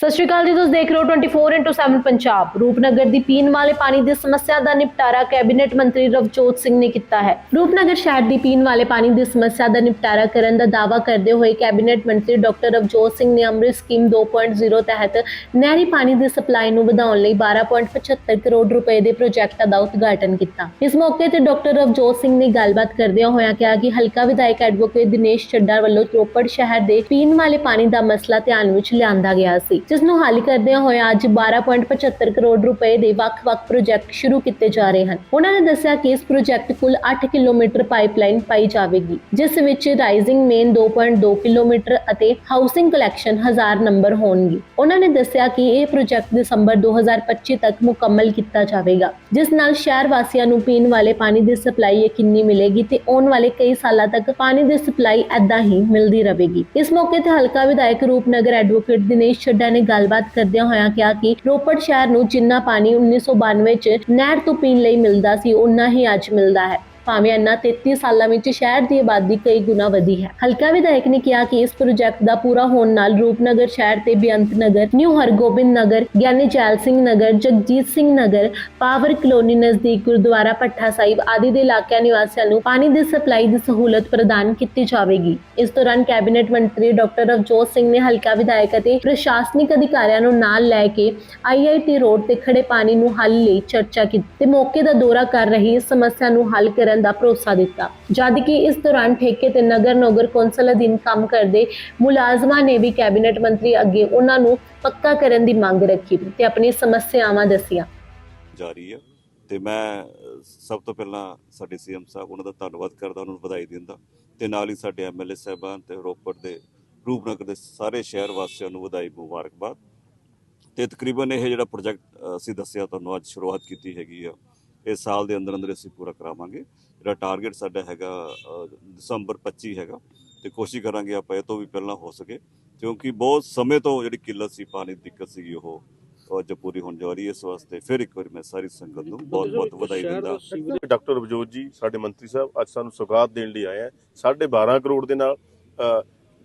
ਸਤਿ ਸ਼੍ਰੀ ਅਕਾਲ ਜੀ, ਤੁਸੀਂ ਦੇਖ ਰਹੇ ਹੋ 24/7 ਪੰਜਾਬ। ਰੂਪਨਗਰ ਦੀ ਪੀਣ ਵਾਲੇ ਪਾਣੀ ਦੀ ਸਮੱਸਿਆ ਦਾ ਨਿਪਟਾਰਾ ਕੈਬਨਿਟ ਮੰਤਰੀ ਰਵਜੋਤ ਸਿੰਘ ਨੇ ਕੀਤਾ ਹੈ। ਰੂਪਨਗਰ ਸ਼ਹਿਰ ਦੀ ਪੀਣ ਵਾਲੇ ਪਾਣੀ ਦੀ ਸਮੱਸਿਆ ਦਾ ਨਿਪਟਾਰਾ ਕਰਨ ਦਾ ਦਾਅਵਾ ਕਰਦੇ ਹੋਏ ਕੈਬਨਿਟ ਮੰਤਰੀ ਡਾਕਟਰ ਰਵਜੋਤ ਸਿੰਘ ਨੇ ਅੰਮ੍ਰਿਤ ਸਕੀਮ 2.0 ਤਹਿਤ ਨਹਿਰੀ ਪਾਣੀ ਦੀ ਸਪਲਾਈ ਨੂੰ ਵਧਾਉਣ ਲਈ 12.75 ਕਰੋੜ ਰੁਪਏ ਦੇ ਪ੍ਰੋਜੈਕਟ ਦਾ ਉਦਘਾਟਨ ਕੀਤਾ। ਇਸ ਮੌਕੇ ਤੇ ਡਾਕਟਰ ਰਵਜੋਤ ਸਿੰਘ ਨੇ ਗੱਲਬਾਤ ਕਰਦਿਆਂ ਹੋਇਆਂ ਕਿਹਾ ਕਿ ਹਲਕਾ ਵਿਧਾਇਕ ਐਡਵੋਕੇਟ ਦਿਨੇਸ਼ ਚੱਡਾ ਵੱਲੋਂ ਰੋਪੜ ਸ਼ਹਿਰ ਦੇ ਪੀਣ ਵਾਲੇ ਪਾਣੀ ਦਾ ਮਸਲਾ ਧਿਆਨ ਵਿੱਚ ਲਿਆਂਦਾ ਗਿਆ ਸੀ। ਜਿਸ ਨੂੰ ਹੱਲ ਕਰਦਿਆਂ ਹੋਇਆ ਅੱਜ 12.75 ਕਰੋੜ ਰੁਪਏ ਦੇ ਵੱਖ-ਵੱਖ ਪ੍ਰੋਜੈਕਟ ਸ਼ੁਰੂ ਕੀਤੇ ਜਾ ਰਹੇ ਹਨ। ਉਹਨਾਂ ਨੇ ਦੱਸਿਆ ਕਿ ਇਸ ਪ੍ਰੋਜੈਕਟ ਕੁੱਲ 8 ਕਿਲੋਮੀਟਰ ਪਾਈਪਲਾਈਨ ਪਾਈ ਜਾਵੇਗੀ, ਜਿਸ ਵਿੱਚ ਰਾਈਜ਼ਿੰਗ ਮੇਨ 2.2 ਕਿਲੋਮੀਟਰ ਅਤੇ ਹਾਊਸਿੰਗ ਕਲੈਕਸ਼ਨ 1000 ਨੰਬਰ ਹੋਣਗੇ। ਉਹਨਾਂ ਨੇ ਦੱਸਿਆ ਕਿ ਇਹ ਪ੍ਰੋਜੈਕਟ ਦਸੰਬਰ 2025 ਤੱਕ ਮੁਕੰਮਲ ਕੀਤਾ ਜਾਵੇਗਾ, ਜਿਸ ਨਾਲ ਸ਼ਹਿਰ ਵਾਸੀਆਂ ਨੂੰ ਪੀਣ ਵਾਲੇ ਪਾਣੀ ਦੀ ਸਪਲਾਈ ਯਕੀਨੀ ਮਿਲੇਗੀ ਤੇ ਆਉਣ ਵਾਲੇ ਕਈ ਸਾਲਾਂ ਤੱਕ ਪਾਣੀ ਦੀ ਸਪਲਾਈ ਐਦਾਂ ਹੀ ਮਿਲਦੀ ਰਹੇਗੀ। ਇਸ ਮੌਕੇ ਤੇ ਹਲਕਾ ਵਿਧਾਇਕ ਰੂਪਨਗਰ ਐਡਵੋਕੇਟ ਦਿਨੇਸ਼ ਚੱਡਾ ਨੇ ਗੱਲਬਾਤ ਕਰਦਿਆਂ ਹੋਇਆਂ ਕਿਹਾ ਕਿ ਰੋਪੜ ਸ਼ਹਿਰ ਨੂੰ ਜਿੰਨਾ ਪਾਣੀ 1992 ਚ ਨਹਿਰ ਤੋਂ ਪੀਣ ਲਈ ਮਿਲਦਾ ਸੀ ਉਨਾ ਹੀ ਅੱਜ ਮਿਲਦਾ ਹੈ। ਭਾਵੇਂ ਇੰਨਾ 33 ਸਾਲਾਂ ਵਿੱਚ ਸ਼ਹਿਰ ਦੀ ਆਬਾਦੀ ਕਈ ਗੁਣਾ ਵਧੀ ਹੈ। ਹਲਕਾ ਵਿਧਾਇਕ ਨੇ ਕਿਹਾ ਕਿ ਇਸ ਪ੍ਰੋਜੈਕਟ ਦਾ ਪੂਰਾ ਹੋਣ ਨਾਲ ਰੂਪਨਗਰ ਸ਼ਹਿਰ ਤੇ Beant Nagar, new Hargobind Nagar, Giani Zail Singh Nagar, Jagjit Singh Nagar, power colony ਨਜ਼ਦੀਕ ਗੁਰਦੁਆਰਾ ਪੱਠਾ ਸਾਹਿਬ ਆਦਿ ਦੇ ਇਲਾਕਿਆਂ ਨਿਵਾਸੀਆਂ ਨੂੰ ਪਾਣੀ ਦੀ ਸਪਲਾਈ ਦੀ ਸਹੂਲਤ ਪ੍ਰਦਾਨ ਕੀਤੀ ਜਾਵੇਗੀ। ਇਸ ਦੌਰਾਨ ਕੈਬਨਿਟ ਮੰਤਰੀ ਡਾਕਟਰ ਰਵਜੋਤ ਸਿੰਘ ਨੇ ਹਲਕਾ ਵਿਧਾਇਕ ਅਤੇ ਪ੍ਰਸ਼ਾਸਨਿਕ ਅਧਿਕਾਰੀਆਂ ਨੂੰ ਨਾਲ ਲੈ ਕੇ ਆਈਆਈਟੀ ਰੋਡ ਤੇ ਖੜੇ ਪਾਣੀ ਨੂੰ ਹੱਲ ਲਈ ਚਰਚਾ ਕੀਤੀ। ਤੇ ਮੌਕੇ ਦਾ ਦੌਰਾ ਕਰ ਰਹੀ ਇਸ ਸਮੱਸਿਆ ਨੂੰ ਹੱਲ ਕਰਨ ਦਾ ਭਰੋਸਾ ਦਿੱਤਾ। ਜਦ ਕਿ ਇਸ ਦੌਰਾਨ ਠੇਕੇ ਤੇ ਨਗਰ ਨਗਰ ਕੌਂਸਲ ਅਧੀਨ ਕੰਮ ਕਰਦੇ ਮੁਲਾਜ਼ਮਾਂ ਨੇ ਵੀ ਕੈਬਨਿਟ ਮੰਤਰੀ ਅੱਗੇ ਉਹਨਾਂ ਨੂੰ ਪੱਕਾ ਕਰਨ ਦੀ ਮੰਗ ਰੱਖੀ ਤੇ ਆਪਣੀ ਸਮੱਸਿਆਵਾਂ ਦੱਸੀਆਂ। ਜਾਰੀ ਹੈ ਤੇ ਮੈਂ ਅਹ, ਸਭ ਤੋਂ ਪਹਿਲਾਂ ਸਾਡੇ ਸੀਐਮ ਸਾਹਿਬ ਉਹਨਾਂ ਦਾ ਧੰਨਵਾਦ ਕਰਦਾ ਉਹਨਾਂ ਨੂੰ ਵਧਾਈ ਦਿੰਦਾ ਤੇ ਨਾਲ ਹੀ ਸਾਡੇ ਐਮਐਲਏ ਸਾਹਿਬਾਨ ਤੇ ਰੋਪੜ ਦੇ ਰੂਪਨਗਰ ਦੇ ਸਾਰੇ ਸ਼ਹਿਰ ਵਾਸੀਆਂ ਨੂੰ ਵਧਾਈ ਮੁਬਾਰਕਬਾਦ। ਤੇ ਤਕਰੀਬਨ ਇਹ ਜਿਹੜਾ ਪ੍ਰੋਜੈਕਟ ਅਸੀਂ ਦੱਸਿਆ ਤੁਹਾਨੂੰ ਅੱਜ ਸ਼ੁਰੂਆਤ ਕੀਤੀ ਹੈਗੀ ਆ। ਇਸ ਸਾਲ ਦੇ ਅੰਦਰ ਅੰਦਰ ਅਸੀਂ ਪੂਰਾ ਕਰਾਵਾਂਗੇ। ਜਿਹੜਾ ਟਾਰਗੇਟ ਸਾਡਾ ਹੈਗਾ ਦਸੰਬਰ 25 ਹੈਗਾ ਤੇ ਕੋਸ਼ਿਸ਼ ਕਰਾਂਗੇ ਆਪਾਂ ਇਹ ਤੋਂ ਵੀ ਪਹਿਲਾਂ ਹੋ ਸਕੇ ਕਿਉਂਕਿ ਬਹੁਤ ਸਮੇਂ ਤੋਂ ਜਿਹੜੀ ਕਿੱਲਤ ਸੀ ਪਾਣੀ ਦੀ ਦਿੱਕਤ ਸੀਗੀ ਉਹ ਅੱਜ ਪੂਰੀ ਹੋਣ ਜਾ ਰਹੀ ਹੈ। ਇਸ ਵਾਸਤੇ ਫਿਰ ਇੱਕ ਵਾਰੀ ਮੈਂ ਸਾਰੀ ਸੰਗਤ ਨੂੰ ਬਹੁਤ ਬਹੁਤ ਵਧਾਈ ਦਿੰਦਾ। ਡਾਕਟਰ ਰਵਜੋਤ ਜੀ ਸਾਡੇ ਮੰਤਰੀ ਸਾਹਿਬ ਅੱਜ ਸਾਨੂੰ ਸੁਗਾਤ ਦੇਣ ਲਈ ਆਏ ਆ। 12.5 ਕਰੋੜ ਦੇ ਨਾਲ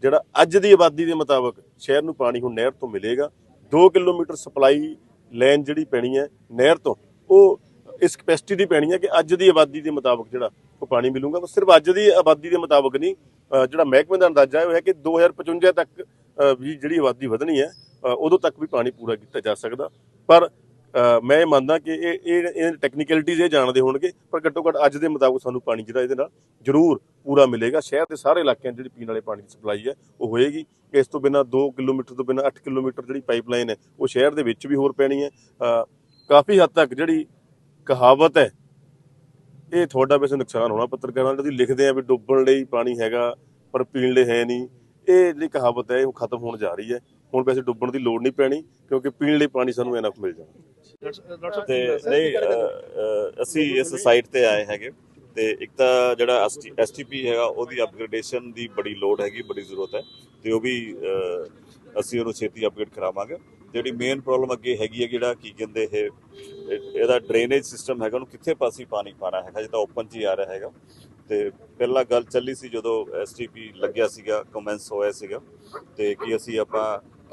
ਜਿਹੜਾ ਅੱਜ ਦੀ ਆਬਾਦੀ ਦੇ ਮੁਤਾਬਕ ਸ਼ਹਿਰ ਨੂੰ ਪਾਣੀ ਹੁਣ ਨਹਿਰ ਤੋਂ ਮਿਲੇਗਾ। 2 ਕਿਲੋਮੀਟਰ ਸਪਲਾਈ ਲਾਈਨ ਜਿਹੜੀ ਪੈਣੀ ਹੈ ਨਹਿਰ ਤੋਂ ਉਹ ਇਸ ਕਪੈਸਿਟੀ ਦੀ ਪੈਣੀ ਹੈ ਕਿ ਅੱਜ ਦੀ ਆਬਾਦੀ ਦੇ ਮੁਤਾਬਕ ਜਿਹੜਾ ਉਹ ਪਾਣੀ ਮਿਲੂਗਾ। ਪਰ ਸਿਰਫ ਅੱਜ ਦੀ ਆਬਾਦੀ ਦੇ ਮੁਤਾਬਕ ਨਹੀਂ ਜਿਹੜਾ ਮਹਿਕਮੇ ਦਾ ਅੰਦਾਜ਼ਾ ਹੈ ਉਹ ਹੈ ਕਿ 2055 ਤੱਕ ਵੀ ਜਿਹੜੀ ਆਬਾਦੀ ਵਧਣੀ ਹੈ ਉਦੋਂ ਤੱਕ ਵੀ ਪਾਣੀ ਪੂਰਾ ਕੀਤਾ ਜਾ ਸਕਦਾ। ਪਰ ਮੈਂ ਇਹ ਮੰਨਦਾ ਕਿ ਇਹ ਇਹ ਟੈਕਨੀਕੈਲਿਟੀਜ਼ ਇਹ ਜਾਣਦੇ ਹੋਣਗੇ, ਪਰ ਘੱਟੋ ਘੱਟ ਅੱਜ ਦੇ ਮੁਤਾਬਕ ਸਾਨੂੰ ਪਾਣੀ ਜਿਹੜਾ ਇਹਦੇ ਨਾਲ ਜ਼ਰੂਰ ਪੂਰਾ ਮਿਲੇਗਾ। ਸ਼ਹਿਰ ਦੇ ਸਾਰੇ ਇਲਾਕਿਆਂ 'ਚ ਜਿਹੜੀ ਪੀਣ ਵਾਲੇ ਪਾਣੀ ਦੀ ਸਪਲਾਈ ਹੈ, ਉਹ ਹੋਏਗੀ। ਇਸ ਤੋਂ ਬਿਨਾ 2 ਕਿਲੋਮੀਟਰ ਤੋਂ ਬਿਨਾ 8 ਕਿਲੋਮੀਟਰ ਜਿਹੜੀ ਪਾਈਪਲਾਈਨ ਹੈ, ਉਹ ਸ਼ਹਿਰ ਦੇ ਵਿੱਚ ਵੀ ਹੋਰ ਪੈਣੀ ਹੈ। ਕਾਫੀ ਹੱਦ ਤੱਕ ਜਿਹੜੀ ਕਹਾਵਤ ਹੈ। ਇਹ ਤੁਹਾਡਾ ਵੈਸੇ ਨੁਕਸਾਨ ਹੋਣਾ ਪੱਤਰਕਾਰਾਂ ਦਾ ਤੁਸੀਂ ਲਿਖਦੇ ਆ ਵੀ ਡੁੱਬਣ ਲਈ ਪਾਣੀ ਹੈਗਾ ਪਰ ਪੀਣ ਲਈ ਹੈ ਨਹੀਂ। ਇਹ ਜਿਹੜੀ ਕਹਾਵਤ ਹੈ ਇਹ ਖਤਮ ਹੋਣ ਜਾ ਰਹੀ ਹੈ। ਹੁਣ ਵੈਸੇ ਡੁੱਬਣ ਦੀ ਲੋੜ ਨਹੀਂ ਪੈਣੀ ਕਿਉਂਕਿ ਪੀਣ ਲਈ ਪਾਣੀ ਸਾਨੂੰ ਇਨਫ ਮਿਲ ਜਾਣਾ। ਤੇ ਨਹੀਂ ਅਸੀਂ ਇਸ ਸਾਈਟ ਤੇ ਆਏ ਹੈਗੇ। ਤੇ ਇੱਕ ਤਾਂ ਜਿਹੜਾ ਐਸਟੀਪੀ ਹੈਗਾ ਉਹਦੀ ਅਪਗ੍ਰੇਡੇਸ਼ਨ ਦੀ ਬੜੀ ਲੋੜ ਹੈਗੀ ਬੜੀ ਜ਼ਰੂਰਤ ਹੈ। ਤੇ ਉਹ ਵੀ ਅਹ, ਅਸੀਂ ਉਹਨੂੰ ਛੇਤੀ ਅਪਗ੍ਰੇਡ ਕਰਾਵਾਂਗੇ। ਜਿਹੜੀ ਮੇਨ ਪ੍ਰੋਬਲਮ ਅੱਗੇ ਹੈਗੀ ਹੈ ਜਿਹੜਾ ਕੀ ਕਹਿੰਦੇ ਇਹ ਇਹਦਾ ਡਰੇਨੇਜ ਸਿਸਟਮ ਹੈਗਾ, ਉਹਨੂੰ ਕਿੱਥੇ ਪਾਸੇ ਪਾਣੀ ਪਾਣਾ ਹੈਗਾ, ਜਿੱਦਾਂ ਓਪਨ 'ਚ ਹੀ ਆ ਰਿਹਾ ਹੈਗਾ। ਤੇ ਪਹਿਲਾਂ ਗੱਲ ਚੱਲੀ ਸੀ ਜਦੋਂ ਐਸਟੀਪੀ ਲੱਗਿਆ ਸੀਗਾ ਕਮੈਂਸ ਹੋਇਆ ਸੀਗਾ, ਤੇ ਕਿ ਅਸੀਂ ਆਪਾਂ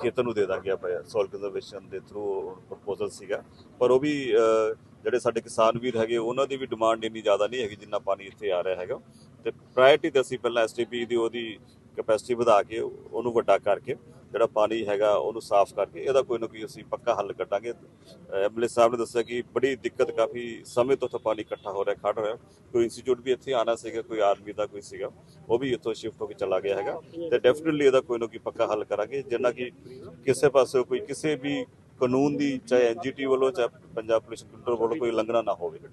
ਖੇਤਰ ਨੂੰ ਦੇ ਦਾਂਗੇ ਆਪਾਂ ਸੋਇਲ ਕੰਜ਼ਰਵੇਸ਼ਨ ਦੇ ਥਰੂ ਪ੍ਰਪੋਜ਼ਲ ਸੀਗਾ। ਪਰ ਉਹ ਵੀ ਜਿਹੜੇ ਸਾਡੇ ਕਿਸਾਨ ਵੀਰ ਹੈਗੇ, ਉਹਨਾਂ ਦੀ ਵੀ ਡਿਮਾਂਡ ਇੰਨੀ ਜ਼ਿਆਦਾ ਨਹੀਂ ਹੈਗੀ ਜਿੰਨਾ ਪਾਣੀ ਇੱਥੇ ਆ ਰਿਹਾ ਹੈਗਾ। ਤੇ ਪ੍ਰਾਇੋਰਟੀ ਤੇ ਅਸੀਂ ਪਹਿਲਾਂ ਐਸਟੀਪੀ ਦੀ ਉਹਦੀ ਕੈਪੈਸਿਟੀ ਵਧਾ ਕੇ ਉਹਨੂੰ ਵੱਡਾ ਕਰਕੇ ਜਿਹੜਾ ਪਾਣੀ ਹੈਗਾ ਉਹਨੂੰ ਸਾਫ਼ ਕਰਕੇ ਇਹਦਾ ਕੋਈ ਨਾ ਕੋਈ ਅਸੀਂ ਪੱਕਾ ਹੱਲ ਕੱਢਾਂਗੇ। ਐਮਐਲਏ ਸਾਹਿਬ ਨੇ ਦੱਸਿਆ ਕਿ ਬੜੀ ਦਿੱਕਤ ਕਾਫੀ ਸਮੇਂ ਤੋਂ ਇੱਥੇ ਪਾਣੀ ਇਕੱਠਾ ਹੋ ਰਿਹਾ ਖੜ ਰਿਹਾ। ਕੋਈ ਇੰਸਟੀਚਿਊਟ ਵੀ ਇੱਥੇ ਆਣਾ ਸੀਗਾ, ਕੋਈ ਆਰਮੀ ਦਾ ਕੋਈ ਸੀਗਾ, ਉਹ ਵੀ ਇੱਥੋਂ ਸ਼ਿਫਟ ਹੋ ਕੇ ਚਲਾ ਗਿਆ ਹੈਗਾ। ਤੇ ਡੈਫੀਨਿਟਲੀ ਇਹਦਾ ਕੋਈ ਨਾ ਕੋਈ ਪੱਕਾ ਹੱਲ ਕਰਾਂਗੇ, ਜਿੰਨਾ ਕਿ ਕਿਸੇ ਪਾਸੇ ਕੋਈ ਕਿਸੇ ਵੀ ਕਾਨੂੰਨ ਦੀ, ਚਾਹੇ ਐਨਜੀਟੀ ਵੱਲੋਂ, ਚਾਹੇ ਪੰਜਾਬ ਪੁਲਿਸ ਕੰਟਰੋਲ ਵੱਲੋਂ ਕੋਈ ਉਲੰਘਣਾ ਨਾ ਹੋਵੇ।